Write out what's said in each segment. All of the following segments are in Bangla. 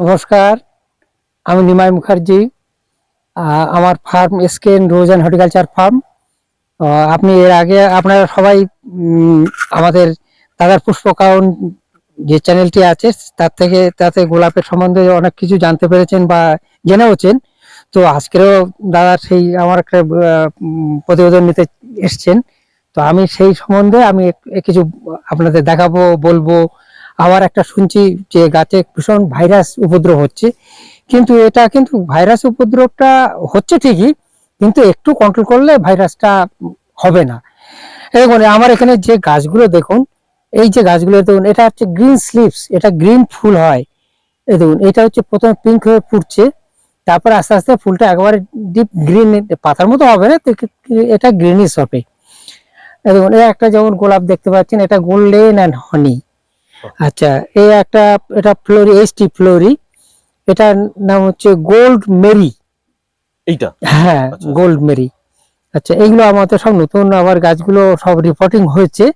নমস্কার, আমি নিমাই মুখার্জি আমার farm SKN rose and horticulture farm. আপনি এর আগে আপনারা সবাই আমাদের দাদার পুষ্পকাউন যে চ্যানেলটি আছে, তার থেকে, তাতে গোলাপের সম্বন্ধে অনেক কিছু জানতে পেরেছেন বা জেনেওছেন তো আজকেরও দাদার সেই আমার একটা প্রতিবেদন নিতে এসছেন। তো আমি সেই সম্বন্ধে আমি কিছু আপনাদের দেখাবো, বলব আবার একটা শুনছি যে গাছে ভীষণ ভাইরাস উপদ্রব হচ্ছে। কিন্তু এটা কিন্তু ভাইরাস উপদ্রবটা হচ্ছে ঠিকই, কিন্তু একটু কন্ট্রোল করলে ভাইরাসটা হবে না। দেখুন আমার এখানে যে গাছগুলো দেখুন, এই যে গাছগুলো দেখুন, এটা হচ্ছে গ্রিন স্লিপস এটা গ্রিন ফুল হয়। এই দেখুন, এটা হচ্ছে প্রথমে পিঙ্ক হয়ে ফুটছে, তারপর আস্তে আস্তে ফুলটা একেবারে ডিপ গ্রিন পাতার মতো হবে না এটা গ্রিনিশ হবে। দেখুন, এটা একটা যেমন গোলাপ দেখতে পাচ্ছেন, এটা গোল্ডেন অ্যান্ড হনি আচ্ছা এই একটা এটা ফ্লোরি এইচটি ফ্লোরি এটার নাম হচ্ছে গোল্ড মেরি। এইটা? হ্যাঁ আচ্ছা। Gold Mary. আচ্ছা এইগুলো আমাদের সব নতুন আবার গাছগুলো সব রিপোর্টিং হয়েছে।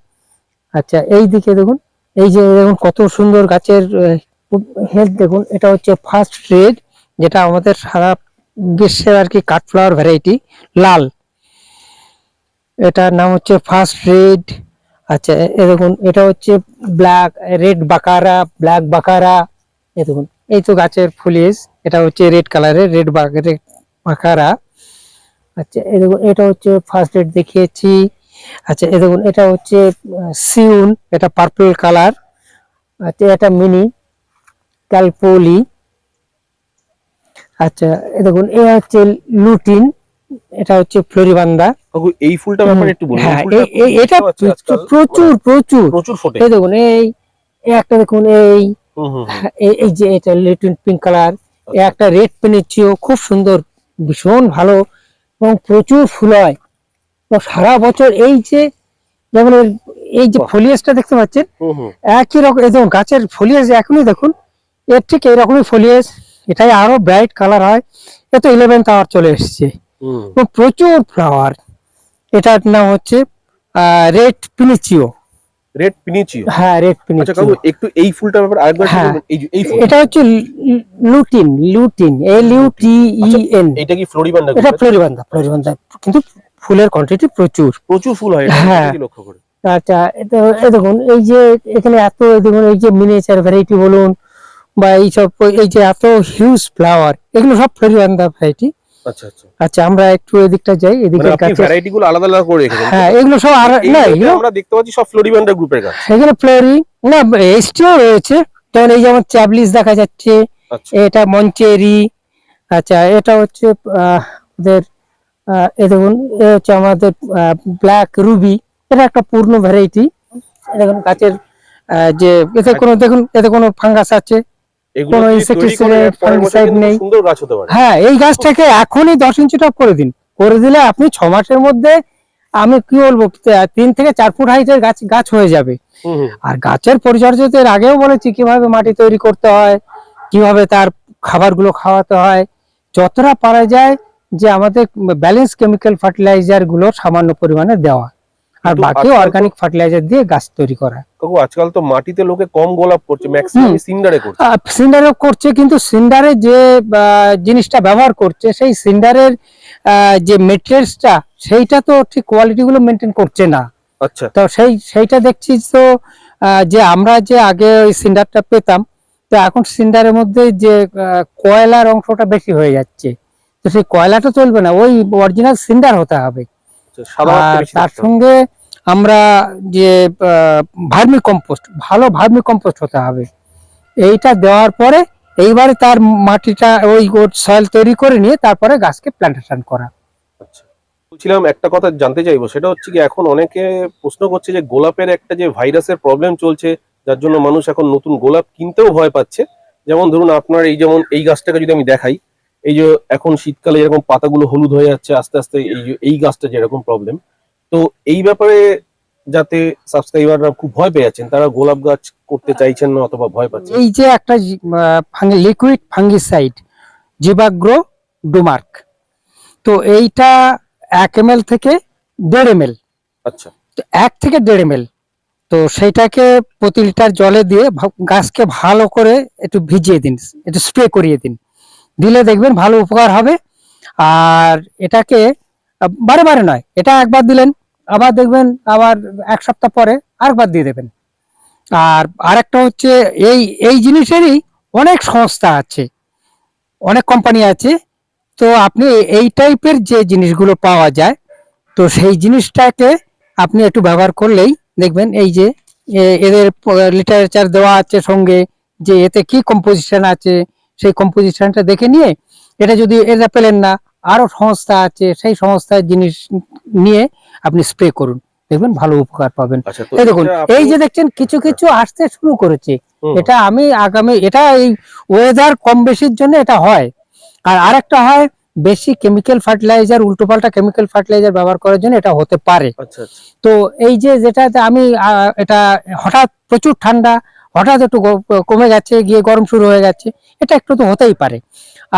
আচ্ছা এই দিকে দেখুন এই যে দেখুন কত সুন্দর গাছের হেলথ দেখুন এটা হচ্ছে ফার্স্ট রেড যেটা আমাদের সারা গ্রীষ্মের আর কি কাঠফ্লাওয়ার ভ্যারাইটি লাল। এটার নাম হচ্ছে ফার্স্ট রেড আচ্ছা এ- দেখুন, এটা হচ্ছে black red Baccara black Baccara, এ দেখুন, এই তো গাছের ফুলিয়েজ এটা হচ্ছে রেড কালারের রেড বাকারা। আচ্ছা এ দেখুন, এটা হচ্ছে ফার্স্ট রেড দেখিয়েছি। আচ্ছা এ দেখুন, এটা হচ্ছে সিউন এটা পার্পল কালার আচ্ছা এটা মিনি ক্যালপোলি আচ্ছা এ দেখুন, এ হচ্ছে লুটিন এটা হচ্ছে ফ্লোরিবান্দা এই ফুলটা ব্যাপারে একটু বলুন। হ্যাঁ এটা পাচ্ছি আজকাল প্রচুর প্রচুর প্রচুর। ফোটে। এই দেখুন এই একটা দেখুন এই। এই যে এটা লিটল পিঙ্ক কালার একটা রেড পেনেছিও খুব সুন্দর ভীষণ ভালো এবং প্রচুর ফুল হয়। তো সারা বছর এই যে যেমন এই যে। ফলিয়াসটা দেখতে পাচ্ছেন একই রকম দেখুন গাছের ফলিয়াস এখনই দেখুন এর ঠিক এইরকমই ফলিয়াস এটাই আরও ব্রাইট কালার হয়। এ তো ইলেভেন্থ আওয়ার চলে এসছে। প্রচুর ফ্লাওয়ার এটার নাম হচ্ছে রেড পিনিচিও। রেড পিনিচিও? হ্যাঁ রেড আচ্ছা পিনিচিও। একটু এই ফুলটার ব্যাপারে আরেকবার হ্যাঁ। এই এই এটা হচ্ছে লুটিন লুটিন L U T E N এটা কি ফ্লোরিবান্ডা এটা ফ্লোরিবান্দা ফ্লোরিবান্দা। কিন্তু ফুলের কোয়ান্টিটি প্রচুর। প্রচুর ফুল হয় হ্যাঁ। লক্ষ্য করে। আচ্ছা এটা দেখুন এই যে এখানে এত দেখুন এই যে মিনিয়েচার ভ্যারাইটি বলুন বা এইসব এই যে এত হিউজ ফ্লাওয়ার এগুলো সব ফ্লোরিবান্দা ভ্যারাইটি আচ্ছা আচ্ছা। আচ্ছা আমরা একটু এদিকটা যাই মানে এদিকে ভ্যারাইটি গুলো আলাদা আলাদা করে রেখেছেন। হ্যাঁ এগুলো সব আর না এগুলো আমরা দেখতে পাচ্ছি সব ফ্লোরিবান্ডা গ্রুপের গাছ এখানে ফ্লোরি না এসটিও রয়েছে। যেমন এই যেমন চ্যাবলিস দেখা যাচ্ছে আচ্ছা। এটা মঞ্চেরি আচ্ছা এটা হচ্ছে ওদের আহ, দেখুন এ হচ্ছে আমাদের ব্ল্যাক রুবি এটা একটা পূর্ণ ভ্যারাইটি দেখুন গাছের যে এতে কোনো দেখুন এতে কোনো ফাঙ্গাস আছে। কোনো নেই। সুন্দর গাছ হতে পারে। হ্যাঁ এই গাছটাকে এখনই দশ ইঞ্চি টপ করে দিন। করে দিলে আপনি ছ মাসের মধ্যে আমি কি বলব তিন থেকে চার ফুট হাইটের গাছ গাছ হয়ে যাবে। আর গাছের পরিচর্যা তো এর আগেও বলেছি কীভাবে মাটি তৈরি করতে হয় কীভাবে তার খাবারগুলো খাওয়াতে হয়। যতটা পারা যায় যে আমাদের ব্যালেন্স কেমিক্যাল ফার্টিলাইজারগুলো সামান্য পরিমাণে দেওয়া। আর বাকি অর্গানিক ফার্টিলাইজার দিয়ে গাছ তৈরি করা। কাকু আজকাল তো মাটিতে লোকে কম গোলাপ করছে ম্যাক্সিমাম সিন্ডারে করছে। সিন্ডারও করছে কিন্তু সিন্ডারে যে জিনিসটা ব্যবহার করছে সেই সিন্ডারের যে মেটেরিয়ালসটা সেইটা তো ঠিক কোয়ালিটি গুলো মেনটেন করছে না। আচ্ছা। তো সেই সেইটা দেখছি তো যে আমরা যে আগে ওই সিন্ডারটা পেতাম তো এখন সিন্ডারের মধ্যে যে কয়লার অংশটা বেশি হয়ে যাচ্ছে। তো সেই কয়লাটা চলবে না ওই অরিজিনাল সিন্ডার হতে হবে। তার সঙ্গে আমরা যে ভার্মি কম্পোস্ট ভালো ভার্মি কম্পোস্ট হতে হবে। এইটা দেওয়ার পরে এইবারে তার মাটিটা ওই সয়েল তৈরি করে নিয়ে তারপরে গাছকে প্ল্যান্টেশন করা। আচ্ছা। বলছিলাম একটা কথা জানতে চাইব সেটা হচ্ছে কি এখন অনেকে প্রশ্ন করছে যে গোলাপের একটা যে ভাইরাসের প্রবলেম চলছে যার জন্য মানুষ এখন নতুন গোলাপ কিনতেও ভয় পাচ্ছে। যেমন ধরুন আপনার এই যেমন এই গাছটাকে যদি আমি দেখাই এই যে এখন শীতকালে এরকম পাতাগুলো হলুদ হয়ে যাচ্ছে আস্তে আস্তে এই যে এই গাছটা যেরকম প্রবলেম তো এই ব্যাপারে যাতে সাবস্ক্রাইবাররা খুব ভয় পেয়ে যাচ্ছেন তারা গোলাপ গাছ করতে চাইছেন না অথবা ভয় পাচ্ছেন এই যে একটা লিকুইড ফাঙ্গিসাইড জিবাগ্রো ডুমার্ক। তো এইটা এক এম থেকে দেড় এম আচ্ছা। তো এক থেকে দেড় এম তো সেইটাকে প্রতি লিটার জলে দিয়ে গাছকে ভালো করে একটু ভিজিয়ে দিন একটু স্প্রে করিয়ে দিন। দিলে দেখবেন ভালো উপকার হবে। আর এটাকে বারে বারে নয়, এটা একবার দিলেন, আবার দেখবেন আবার এক সপ্তাহ পরে আরেকবার দিয়ে দেবেন। আর আরেকটা হচ্ছে, এই এই জিনিসেরই অনেক সংস্থা আছে, অনেক কোম্পানি আছে। তো আপনি এই টাইপের যে জিনিসগুলো পাওয়া যায়, তো সেই জিনিসটাকে আপনি একটু ব্যবহার করলেই দেখবেন এই যে এদের লিটারেচার দেওয়া আছে সঙ্গে, যে এতে কি কম্পোজিশন আছে সেই কম্পোজিশনটা দেখে নিয়ে এটা যদি এটা পেলেন না আরও সংস্থা আছে সেই সংস্থার জিনিস নিয়ে আপনি স্প্রে করুন। দেখবেন ভালো উপকার পাবেন। আচ্ছা এই দেখুন এই যে দেখছেন কিছু কিছু আসতে শুরু করেছে। এটা আমি আগামী এটা এই ওয়েদার কম বেশির জন্য এটা হয়। আর আরেকটা হয় বেশি কেমিক্যাল ফার্টিলাইজার উল্টোপাল্টা কেমিক্যাল ফার্টিলাইজার ব্যবহার করার জন্য এটা হতে পারে। আচ্ছা আচ্ছা। তো এই যে যেটাতে আমি এটা হঠাৎ প্রচুর ঠান্ডা হঠাৎ একটু কমে যাচ্ছে গিয়ে গরম শুরু হয়ে যাচ্ছে। এটা একটু তো হতেই পারে।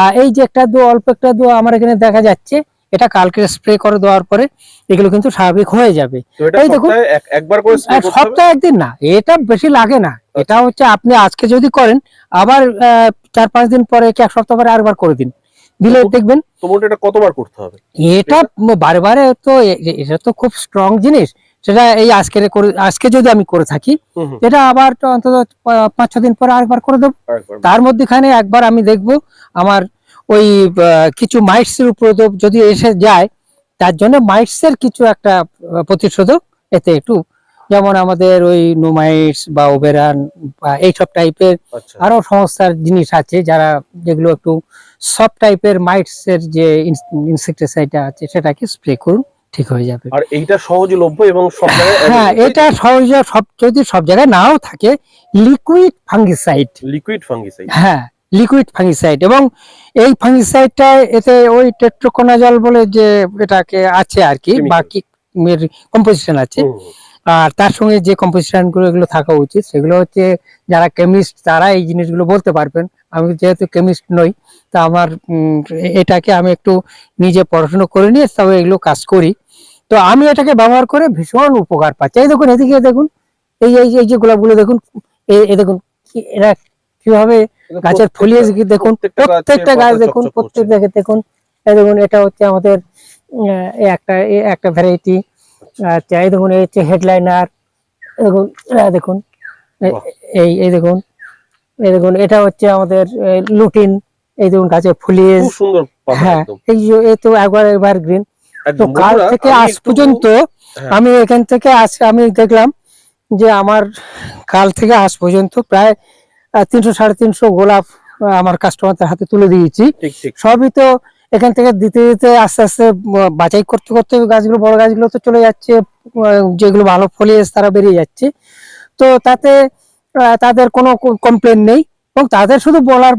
আর এই যে একটা দু অল্প একটা দু আমার এখানে দেখা যাচ্ছে এটা কালকে স্প্রে করে দেওয়ার পরে এগুলো কিন্তু স্বাভাবিক হয়ে যাবে। এই দেখুন। একবার করে সপ্তাহে একদিন না এটা বেশি লাগে না। এটা হচ্ছে আপনি আজকে যদি করেন আবার চার পাঁচ দিন পরে কি এক সপ্তাহ পরে আরেকবার করে দিন। দিলে দেখবেন এটা কতবার করতে হবে? এটা বারে বারে তো এটা তো খুব স্ট্রং জিনিস। সেটা এই আজকে করে আজকে যদি আমি করে থাকি এটা আবার অন্তত পাঁচ ছ দিন পরে আরেকবার করে দেবো। তার মধ্যেখানে একবার আমি দেখব আমার ওই কিছু মাইটস এর উপদ্রব যদি এসে যায় তার জন্য মাইটস এর কিছু একটা প্রতিষেধক এতে একটু যেমন আমাদের ওই নোমাইটস বা ওবেরান বা এইসব টাইপের আচ্ছা। আরও সংস্থার জিনিস আছে যারা যেগুলো একটু সব টাইপের মাইটস এর যে ইনসেক্টিসাইড আছে সেটাকে স্প্রে করুন। ঠিক হয়ে যাবে। আর এইটা সহজলভ্য এবং সব জায়গায় হ্যাঁ এটা সহজে সব যদি সব জায়গায় নাও থাকে লিকুইড ফাঙ্গিসাইড লিকুইড ফাঙ্গিসাইড হ্যাঁ লিকুইড ফাঙ্গিসাইড এবং এই ফাঙ্গিসাইডটা এতে ওই টেট্রোকোনাজল বলে যে এটাকে আছে আর কি. বাকি কম্পোজিশন আছে। আর তার সঙ্গে যে কম্পোজিশনগুলো এগুলো থাকা উচিত সেগুলো হচ্ছে যারা কেমিস্ট তারা এই জিনিসগুলো বলতে পারবেন। আমি যেহেতু কেমিস্ট নই তা আমার এটাকে আমি একটু নিজে পড়াশোনা করে নিয়ে তবে এগুলো কাজ করি। তো আমি এটাকে ব্যবহার করে ভীষণ উপকার পাচ্ছি। এই দেখুন এদিকে দেখুন এই এই যে- এই যে গোলাপগুলো দেখুন এই দেখুন কি- এরা কীভাবে গাছের ফলিয়েজ দেখুন প্রত্যেকটা গাছ দেখুন প্রত্যেক জায়গায় দেখুন এই দেখুন এটা হচ্ছে আমাদের একটা একটা ভ্যারাইটি আচ্ছা। এই দেখুন এই হচ্ছে হেডলাইনার দেখুন দেখুন এই এই দেখুন এই দেখুন এটা হচ্ছে আমাদের লুটিন এই দেখুন গাছের ফুলিয়েজ খুব সুন্দর পাতা হ্যাঁ এই তো একবার এবার গ্রিন তো কাল থেকে আজ পর্যন্ত হ্যাঁ। আমি এখান থেকে আজ আমি দেখলাম যে আমার কাল থেকে আজ পর্যন্ত প্রায় তিনশো সাড়ে তিনশো গোলাপ আমার কাস্টমারদের হাতে তুলে দিয়েছি। সবই তো এখান থেকে দিতে দিতে আস্তে আস্তে বাছাই করতে করতে গাছগুলো বড় গাছগুলো তো চলে যাচ্ছে যেগুলো ভালো ফলিয়েজ তারা বেরিয়ে যাচ্ছে। তো তাতে তাদের কোনো কমপ্লেন নেই এবং তাদের শুধু বলার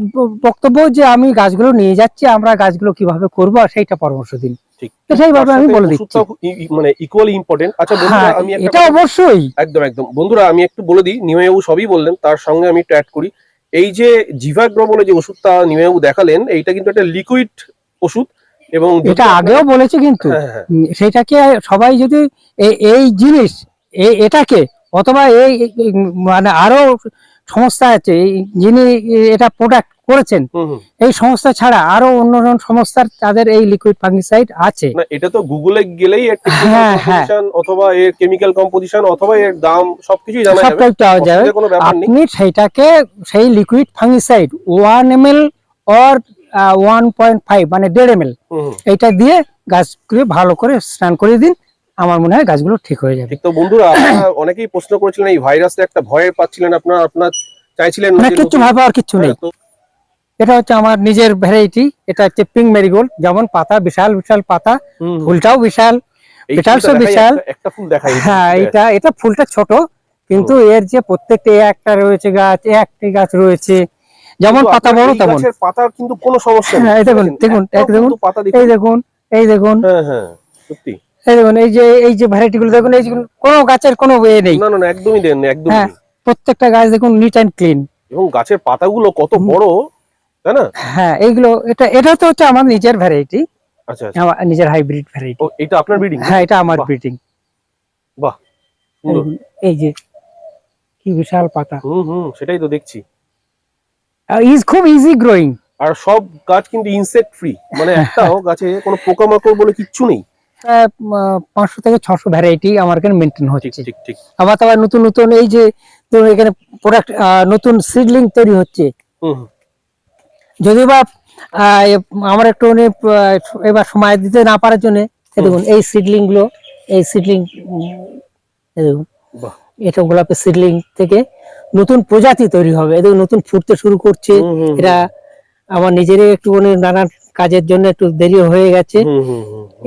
বক্তব্য যে আমি গাছগুলো নিয়ে যাচ্ছি আমরা গাছগুলো কীভাবে করব আর সেইটা পরামর্শ দিন। ঠিক। তো সেইভাবে আমি বলে দিচ্ছি। ওষুধটাও ই- ই- মানে ইকুয়ালি ইম্পর্টেন্ট আচ্ছা বন্ধুরা হ্যাঁ আমি এটা অবশ্যই। একদম একদম। বন্ধুরা আমি একটু বলে দিই নিমাইবাবু সবই বললেন তার সঙ্গে আমি একটু অ্যাড করি। এই যে জিভাগ্র বলে যে ওষুধটা দেখালেন এইটা কিন্তু একটা লিকুইড ওষুধ এবং এটা আগেও বলেছি কিন্তু হ্যাঁ, হ্যাঁ, সেটাকে সবাই যদি এই জিনিস এটাকে অথবা এই মানে আরও সংস্থা আছে এই যিনি এটা প্রোডাক্ট করেছেন। এই সংস্থা ছাড়া আরও অন্য সংস্থার তাদের এই লিকুইড ফাঙ্গিসাইড আছে এটা তো গুগলে গেলেই হ্যাঁ, হ্যাঁ। অথবা এর কেমিক্যাল কম্পোজিশন অথবা এর দাম সবকিছুই জানা যাবে সবটাই পাওয়া যাবে আপনি সেইটাকে সেই liquid fungicide one M L or one point five মানে দেড় এম এল। এইটা দিয়ে গাছগুলো ভালো করে স্নান করে দিন আমার মনে হয় গাছগুলো ঠিক হয়ে যাবে। তো বন্ধুরা অনেকেই প্রশ্ন করেছিলেন এই ভাইরাসে একটা ভয় পাচ্ছিলেন আপনারা আপনার চাইছিলেন না না যে কিচ্ছু নতুন- ভাবার কিচ্ছু নেই। হ্যাঁ, এটা হচ্ছে আমার নিজের ভ্যারাইটি এটা হচ্ছে পিঙ্ক মেরিগোল্ড যেমন পাতা বিশাল বিশাল পাতা। ফুলটাও বিশাল দেখাই, বিশাল। একটা- ফুল দেখাই। হ্যাঁ এটা এটা ফুলটা ছোট কিন্তু এর যে প্রত্যেকটা একটা রয়েছে গাছ একটি গাছ রয়েছে। যেমন পাতা বড় তেমন। পাতার কিন্তু কোনো সমস্যা নেই। হ্যাঁ, এই দেখুন, দেখুন, এক দেখুন, পাতা এই দেখুন দেখুন এই দেখুন। হ্যাঁ হ্যাঁ সত্যি। এই দেখুন এই যে এই যে ভ্যারাইটি গুলো দেখুন এই কোনো গাছের কোনো এ নেই। না না একদমই দেন একদমই হ্যাঁ। প্রত্যেকটা গাছ দেখুন নিট অ্যান্ড ক্লিন এবং গাছের পাতাগুলো কত। বড় তাই না? হ্যাঁ এইগুলো এটা এটা তো হচ্ছে আমার নিজের ভ্যারাইটি আচ্ছা আচ্ছা। আমার নিজের হাইব্রিড ভ্যারাইটি এটা আপনার ব্রিডিং হ্যাঁ এটা আমার ব্রিডিং বাহ এই যে কি বিশাল পাতা। হুম হুম সেটাই তো দেখছি। ইজ খুব ইজি গ্রোয়িং আর সব গাছ কিন্তু ইনসেক্ট ফ্রি মানে একটাও গাছে কোনো পোকামাকড় বলে কিচ্ছু নেই। পাঁচশো থেকে ছশো ভ্যারাইটি আমার এখানে মেনটেন হচ্ছে। আবার তো আবার নতুন নতুন এই যে ধরুন এখানে প্রোডাক্ট নতুন সিডলিং তৈরি হচ্ছে। যদি বা আমার একটু এবার সময় দিতে না পারার জন্য দেখুন এই সিডলিংগুলো এই সিডলিং দেখুন এটা গোলাপের সিডলিং থেকে নতুন প্রজাতি তৈরি হবে। দেখুন নতুন ফুটতে শুরু করছে। হুম, আমার নিজেরই একটু নানান কাজের জন্য একটু দেরি হয়ে গেছে।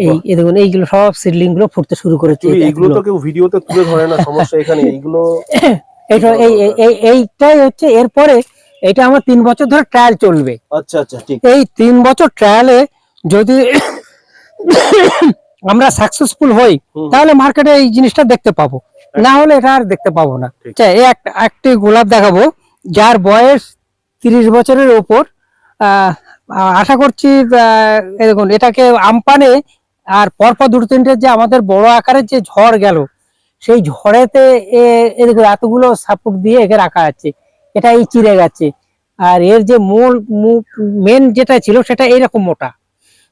এই দেখুন এইগুলো সব সিডলিংগুলো ফুটতে শুরু করেছে এইগুলো তো কেউ ভিডিওতে তুলে ধরে না সমস্যা এখানে এইগুলো এইটাই হচ্ছে এরপরে এটা আমার তিন বছর ধরে ট্রায়াল চলবে। আচ্ছা আচ্ছা ঠিক। এই তিন বছর ট্রায়ালে যদি আমরা সাকসেসফুল হই তাহলে মার্কেটে এই জিনিসটা দেখতে পাবো। না হলে এটা আর দেখতে পাবো না। আচ্ছা, এই একটা একটি গোলাপ দেখাবো যার বয়স তিরিশ বছরের ওপর আশা করছি দেখুন, এটাকে আমপানে আর পরপর দুটো তিনটে যে আমাদের বড় আকারের যে ঝড় গেল, সেই ঝড়েতে এ- এ এতগুলো সাপোর্ট দিয়ে একে রাখা আছে এটা এই চিড়ে গেছে। আর এর যে মূল মেন যেটা ছিল, সেটা এইরকম মোটা।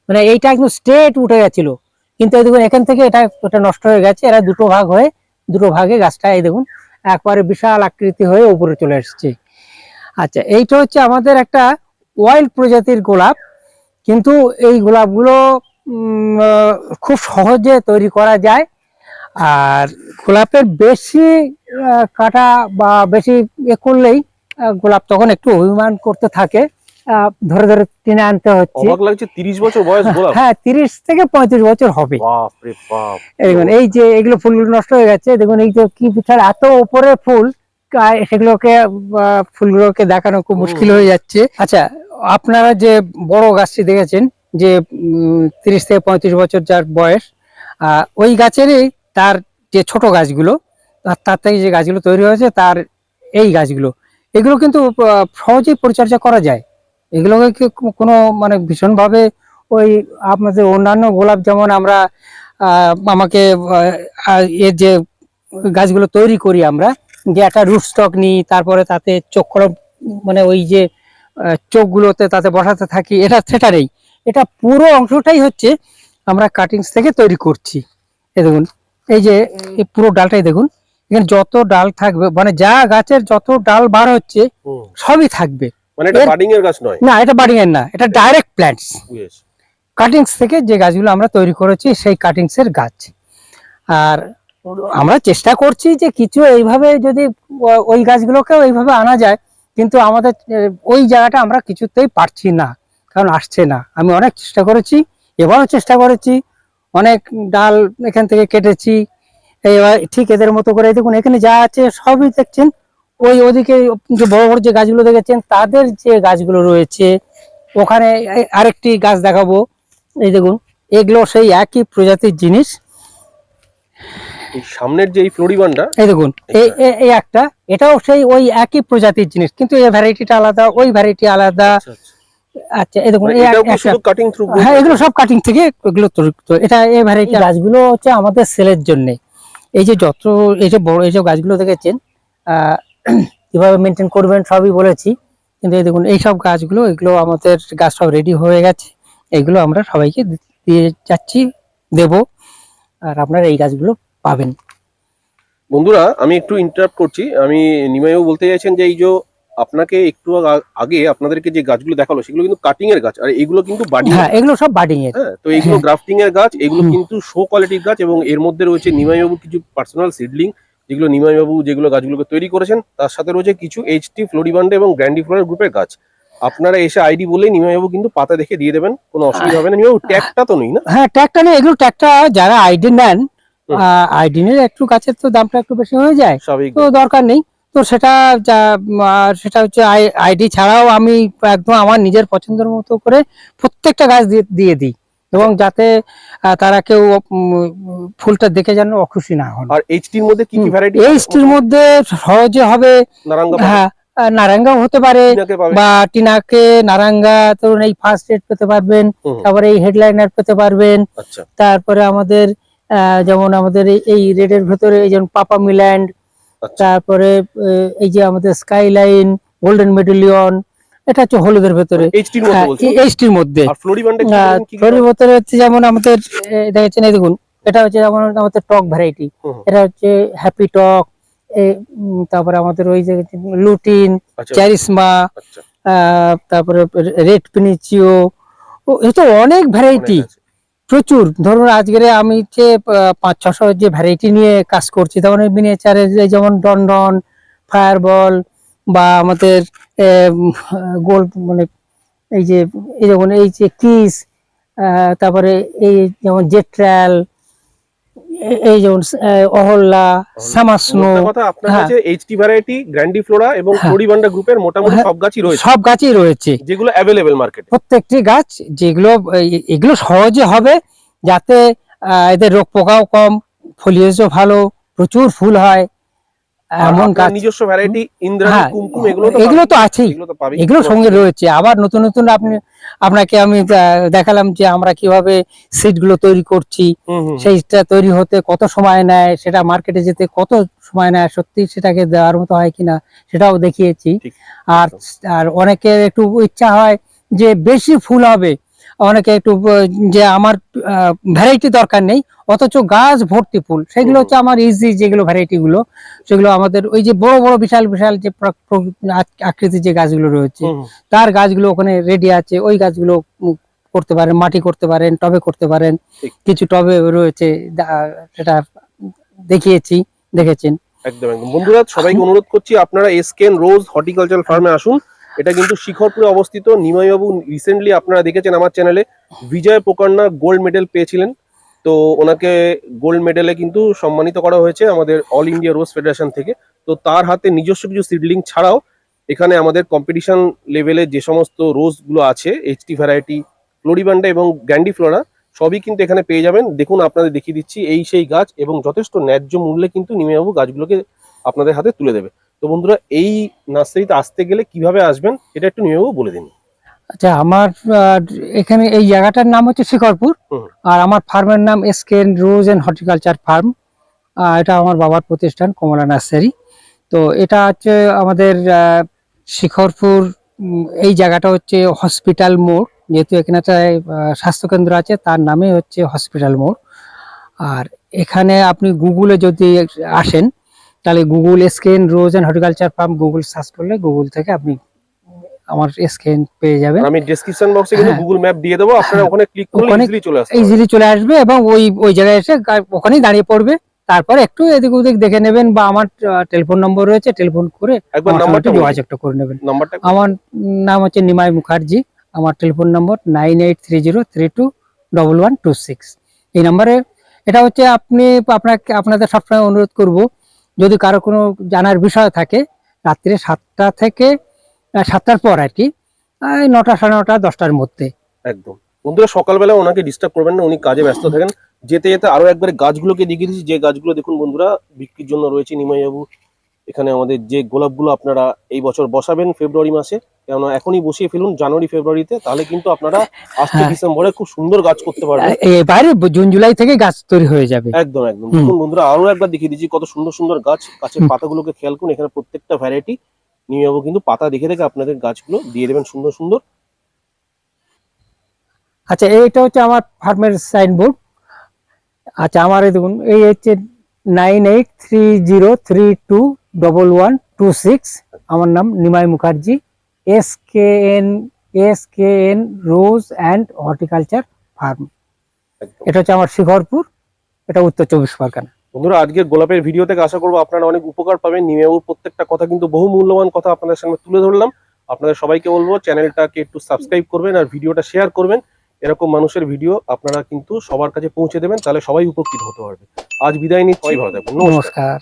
মানে এইটা একদম স্ট্রেট উঠে গেছিল। কিন্তু এই দেখুন, এখান থেকে এটা, ওটা নষ্ট হয়ে গেছে। এরা দুটো ভাগ হয়ে, দুটো ভাগে গাছটা এই দেখুন, একবারে বিশাল আকৃতি হয়ে উপরে চলে এসেছে। আচ্ছা এইটা হচ্ছে আমাদের একটা ওয়াইল্ড প্রজাতির গোলাপ কিন্তু এই গোলাপগুলো খুব সহজে তৈরি করা যায়। আর গোলাপের বেশি কাটা বা বেশি এ করলেই গোলাপ তখন একটু অভিমান করতে থাকে। আহ, ধরে ধরে টেনে আনতে হচ্ছে। লাগছে বছর বয়স গোলাপ। হ্যাঁ তিরিশ থেকে পঁয়ত্রিশ বছর হবে। বাপ রে বাপ। এই দেখুন এই যে এগুলো ফুলগুলো নষ্ট হয়ে গেছে দেখুন এই যে কি এত উপরে ফুল সেগুলোকে ফুলগুলোকে দেখানো খুব মুশকিল হয়ে যাচ্ছে। আচ্ছা আপনারা যে বড় গাছটি দেখেছেন যে তিরিশ থেকে পঁয়ত্রিশ বছর যার বয়স ওই গাছেরই তার যে ছোট গাছগুলো তার তার থেকে যে গাছগুলো তৈরি হয়েছে তার এই গাছগুলো। এগুলো কিন্তু সহজেই পরিচর্যা করা যায়। এগুলোকে কোনো মানে ভীষণভাবে ওই আপনাদের অন্যান্য গোলাপ যেমন আমরা আমাকে এর যে গাছগুলো তৈরি করি আমরা যে একটা রুট স্টক নিই তারপরে তাতে চক্র মানে ওই যে চোখগুলোতে তাতে বসাতে থাকি এটা সেটা নেই। এটা পুরো অংশটাই হচ্ছে আমরা কাটিংস থেকে তৈরি করছি। এ দেখুন এই যে এই পুরো ডালটাই দেখুন এখানে যত ডাল থাকবে মানে যা গাছের যত ডাল বার হচ্ছে সবই থাকবে। মানে এটা এর- বাডিং এর না এটা না এটা ডাইরেক্ট প্ল্যান্টস কাটিংস থেকে যে গাছগুলো আমরা তৈরি করেছি সেই কাটিংস এর গাছ। আর আমরা চেষ্টা করছি যে কিছু এইভাবে যদি ওই গাছগুলোকেও এইভাবে আনা যায়, কিন্তু আমাদের ওই জায়গাটা আমরা কিছুতেই পারছি না, কারণ আসছে না। আমি অনেক চেষ্টা করেছি, এবারও চেষ্টা করেছি, অনেক ডাল এখান থেকে কেটেছি, এবার ঠিক এদের মতো করে দেখুন, এখানে যা আছে সবই দেখছেন, ওই ওদিকে যে বড় বড় যে গাছগুলো দেখেছেন, তাদের যে গাছগুলো রয়েছে, ওখানে আরেকটি গাছ দেখাবো, এই দেখুন, এগুলো সেই একই প্রজাতির জিনিস। সামনের যে এই ফ্লোরিবানটা এই দেখুন এই এই- এই একটা এটাও সেই ওই একই প্রজাতির জিনিস কিন্তু এই ভ্যারাইটিটা আলাদা ওই ভ্যারাইটি আলাদা। আচ্ছা, আচ্ছা। আচ্ছা এই দেখুন মানে এই এটাও এক- কি একটা শুধু কাটিং থ্রু হ্যাঁ এগুলো সব কাটিং থেকে এগুলো তৈরি তো এটা এই ভ্যারাইটি গাছগুলো হচ্ছে আমাদের সেলের জন্য। এই যে যত এই যে বড় এই যে গাছগুলো দেখেছেন আহ, কীভাবে মেনটেন করবেন সবই বলেছি। কিন্তু এই দেখুন এই সব গাছগুলো এগুলো আমাদের গাছ সব রেডি হয়ে গেছে। এগুলো আমরা সবাইকে দিয়ে যাচ্ছি দেব। আর আপনারা এই গাছগুলো পাবেন। বন্ধুরা আমি একটু ইন্টারাপ্ট করছি। আমি নিমাইও বলতে চাইছেন যে এই যে আপনাকে একটু আগ- আপনাদেরকে যে গাছগুলো দেখাল সেগুলো কিন্তু কাটিং এর গাছ। আর এগুলো কিন্তু বাডি হ্যাঁ এগুলো সব বাডিং এর হ্যাঁ তো এইগুলো হ্যাঁ। গ্রাফটিং এর গাছ এগুলো কিন্তু শো কোয়ালিটির গাছ এবং এর মধ্যে রয়েছে নিমাইবাবু কিছু পার্সোনাল সিডলিং যেগুলো নিমাইবাবু যেগুলো গাছগুলোকে তৈরি করেছেন তার সাথে রয়েছে কিছু এইচটি ফ্লোরিবান্ডে এবং গ্র্যান্ডি ফ্লোরার গ্রুপের গাছ। আপনারা এসে আইডি বলেই নিমাইবাবু কিন্তু পাতা দেখে দিয়ে দেবেন কোনো অসুবিধা হবে না। নিমাইবাবু ট্যাগটা তো নেই না? হ্যাঁ ট্যাগটা নেই। এগুলো ট্যাগটা যারা আইডি নেন। আইডিনের একটু গাছের তো দামটা একটু বেশি হয়ে যায় তো দরকার নেই। তো সেটা সেটা হচ্ছে আইডি ছাড়াও আমি একদম আমার নিজের পছন্দের মতো করে প্রত্যেকটা গাছ দিয়ে দিই। এবং যাতে তারা কেউ ফুলটা দেখে যেন অখুশি না হন। আর এইচটির মধ্যে কি কি ভ্যারাইটি এই স্টির মধ্যে সহজে হবে নারাঙ্গা হ্যাঁ নারাঙ্গাও হতে পারে বা টিনাকে নারাঙ্গা ধরুন এই ফার্স্ট এড পেতে পারবেন তারপরে এই হেডলাইনার পেতে পারবেন। আচ্ছা। তারপরে আমাদের যেমন আমাদের এই- রেডের ভেতরে এই যেমন পাপা মিল্যান্ড। তারপরে এই যে আমাদের স্কাইলাইন গোল্ডেন মেডেলিয়ন এটা হচ্ছে হলুদের ভেতরে। এইচটির মধ্যে ফ্লোরির ভেতরে হচ্ছে যেমন আমাদের এ, দেখেছেন এই দেখুন এটা হচ্ছে যেমন আমাদের টক ভ্যারাইটি এটা হচ্ছে হ্যাপি টক তারপরে আমাদের ওই যে লুটিন চ্যারিসমা আচ্ছা। আহ, তারপরে রেড পিনিচিও তো অনেক ভ্যারাইটি। প্রচুর। ধরুন আজকের আমি যে পাঁচ ছশো যে ভ্যারাইটি নিয়ে কাজ করছি তেমন মিনিয়েচারে যেমন ডনডন ফায়ারবল বা আমাদের গোল মানে এই যে, এই যেমন এই যে কিস তারপরে এই যেমন জেট্রাল এই যেমন অহল্লা সামাসনো কথা আপনার হ্যাঁ। কাছে এইচটি ভ্যারাইটি গ্র্যান্ডি ফ্লোরা এবং হ্যাঁ। ফ্লোরিবান্ডা গ্রুপের মোটামুটি হ্যাঁ। সব গাছই রয়েছে সব গাছই রয়েছে যেগুলো অ্যাভেলেবেল মার্কেটে প্রত্যেকটি গাছ যেগুলো এগুলো সহজে হবে যাতে এদের রোগ পোকাও কম ফলিয়েজও ভালো প্রচুর ফুল হয় এমন গাছ নিজস্ব ভ্যারাইটি ইন্দ্রাণী হ্যাঁ, কুমকুম এগুলো তো এগুলো তো আছেই। এগুলো সঙ্গে রয়েছে। আবার নতুন নতুন আপনি আপনাকে আমি দেখালাম যে আমরা কীভাবে সিডগুলো তৈরি করছি। সেইটা তৈরি হতে কত সময় নেয় সেটা মার্কেটে যেতে কত সময় নেয় সত্যি সেটাকে দেওয়ার মতো হয় কিনা সেটাও দেখিয়েছি। আর আর অনেকের একটু ইচ্ছা হয় যে বেশি ফুল হবে। অনেকে একটু যে আমার ভ্যারাইটি দরকার নেই অথচ গাছ ভর্তি ফুল সেগুলো হচ্ছে আমার ইজি যেগুলো ভ্যারাইটি গুলো সেগুলো আমাদের ওই যে বড় বড় বিশাল বিশাল যে আকৃতির যে গাছগুলো রয়েছে। তার গাছগুলো ওখানে রেডি আছে ওই গাছগুলো করতে পারেন মাটি করতে পারেন টবে করতে পারেন কিছু টবে রয়েছে সেটা দেখিয়েছি দেখেছেন। একদম একদম। বন্ধুরা সবাইকে অনুরোধ করছি আপনারা এসকেন রোজ হর্টিকালচার ফার্মে আসুন এটা কিন্তু শিখরপুরে অবস্থিত। নিমাইবাবু রিসেন্টলি আপনারা দেখেছেন আমার চ্যানেলে বিজয় পোকান্না গোল্ড মেডেল পেয়েছিলেন। তো ওনাকে গোল্ড মেডেলে কিন্তু সম্মানিত করা হয়েছে আমাদের অল ইন্ডিয়া রোজ ফেডারেশন থেকে। তো তার হাতে নিজস্ব কিছু সিডলিং ছাড়াও এখানে আমাদের কম্পিটিশন লেভেলে যে সমস্ত রোজগুলো আছে এইচটি ভ্যারাইটি ফ্লোরিবান্ডা এবং গ্যান্ডি ফ্লোরা সবই কিন্তু এখানে পেয়ে যাবেন। দেখুন, আপনাদের দেখিয়ে দিচ্ছি এই সেই গাছ এবং যথেষ্ট ন্যায্য মূল্যে কিন্তু নিমাইবাবু গাছগুলোকে আপনাদের হাতে তুলে দেবে। তো বন্ধুরা এই নার্সারিতে আসতে গেলে কীভাবে আসবেন এটা একটু নিয়মও বলে দিন। আচ্ছা আমার এখানে এই জায়গাটার নাম হচ্ছে শিকরপুর আর আমার ফার্মের নাম SKN rose and horticulture farm. এটা আমার বাবার প্রতিষ্ঠান কমলা নার্সারি। তো এটা হচ্ছে আমাদের শিখরপুর এই জায়গাটা হচ্ছে হসপিটাল মোড়। যেহেতু এখানে একটা স্বাস্থ্যকেন্দ্র আছে তার নামে হচ্ছে হসপিটাল মোড়। আর এখানে আপনি গুগলে যদি আসেন তাহলে Google scan rose and horticulture farm Google search করলে গুগল থেকে আপনি আমার স্ক্যান পেয়ে যাবেন। আমি ডেসক্রিপশন বক্সে কিন্তু। গুগল ম্যাপ দিয়ে দেবো আপনারা ওখানে ক্লিক করলে ইজিলি চলে আসবে ইজিলি চলে আসবে এবং ওই ওই জায়গায় এসে ওখানেই দাঁড়িয়ে পড়বে। তারপর একটু এদিক ওদিক দেখে নেবেন বা আমার টেলিফোন নম্বর রয়েছে টেলিফোন করে একবার নাম্বারটা একটু যোগাযোগটা করে নেবেন। নাম্বারটা আমার নাম হচ্ছে নিমাই মুখার্জি আমার telephone number nine eight three zero three two double one two six এই নম্বরে এটা হচ্ছে আপনি আপনাকে আপনাদের সবসময় অনুরোধ করব যদি কারও কোনো জানার বিষয় থাকে, রাত্রে সাতটা থেকে সাতটার পর আর কি নটা সাড়ে নটা, দশটার মধ্যে। একদম। বন্ধুরা, সকালবেলা ওনাকে ডিস্টার্ব করবেন না, উনি কাজে ব্যস্ত থাকেন। যেতে যেতে আরও একবার গাছগুলোকে দেখিয়ে দিচ্ছি। যে গাছগুলো দেখুন বন্ধুরা, বিক্রির জন্য রয়েছে নিমাইবাবু এখানে আমাদের যে গোলাপগুলো আপনারা এই বছর বসাবেন ফেব্রুয়ারি মাসে কেননা এখনই বসিয়ে ফেলুন জানুয়ারি ফেব্রুয়ারিতে তাহলে কিন্তু আপনারা আসছে হ্যাঁ। ডিসেম্বরে খুব সুন্দর গাছ করতে পারবেন এবারে জুন জুলাই থেকে গাছ তৈরি হয়ে যাবে একদম একদম। দেখুন বন্ধুরা আরও একবার দেখিয়ে দিচ্ছি কত সুন্দর সুন্দর গাছ গাছের। পাতাগুলোকে খেয়াল করুন এখানে প্রত্যেকটা ভ্যারাইটি নিয়ে যাব কিন্তু পাতা দেখে দেখে আপনাদের গাছগুলো দিয়ে দেবেন সুন্দর সুন্দর আচ্ছা এইটা হচ্ছে আমার ফার্মের সাইনবোর্ড আচ্ছা আমার এই দেখুন এই হচ্ছে nine eight three zero three two double one two six আমার নাম Nimai Mukherjee S K N S K N rose and horticulture farm এটা হচ্ছে আমার শিখরপুর এটা উত্তর চব্বিশ পরগনা। বন্ধুরা আজকের গোলাপের ভিডিও থেকে আশা করব আপনারা অনেক উপকার পাবেন। নিমেবাবুর প্রত্যেকটা কথা কিন্তু বহু মূল্যবান কথা আপনাদের সামনে তুলে ধরলাম। আপনাদের সবাইকে বলব চ্যানেলটাকে একটু সাবস্ক্রাইব করবেন আর ভিডিওটা শেয়ার করবেন। এরকম মানুষের ভিডিও আপনারা কিন্তু সবার কাছে পৌঁছে দেবেন তাহলে সবাই উপকৃত হতে পারবে। আজ বিদায় নিচ্ছি ভালো থাকবেন নমস্কার।